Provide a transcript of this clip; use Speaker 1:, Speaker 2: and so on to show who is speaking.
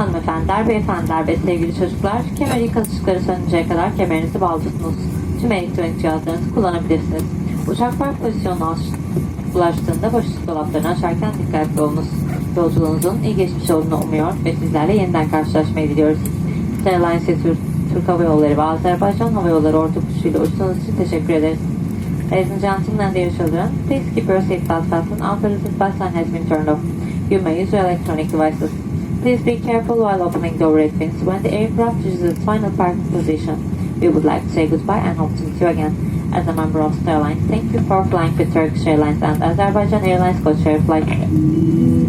Speaker 1: Hanımefendiler, beyefendiler ve sevgili çocuklar, kemer ikaz ışıkları sönünceye kadar kemerinizi bağlı tutunuz. Tüm elektronik cihazlarınızı kullanabilirsiniz. Uçak park pozisyonuna ulaştığında başüstü dolaplarını açarken dikkatli olunuz. Yolculuğunuzun iyi geçmiş olduğunu umuyor ve sizlerle yeniden karşılaşmayı diliyoruz. Alliance Türk, Türk Hava Yolları ve Azerbaycan Hava Yolları ortak uçuşuyla uçtuğunuz için teşekkür ederiz. Ladies and gentlemen dear children, please keep your seatbelt fastened after the seatbelt sign has been turned off. You may use your electronic devices. Please be careful while opening the overhead bins when the aircraft reaches its final parking position. We would like to say goodbye and hope to meet you again. As a member of Star Alliance, thank you for flying with Turkish Airlines and Azerbaijan Airlines Code Share Flight.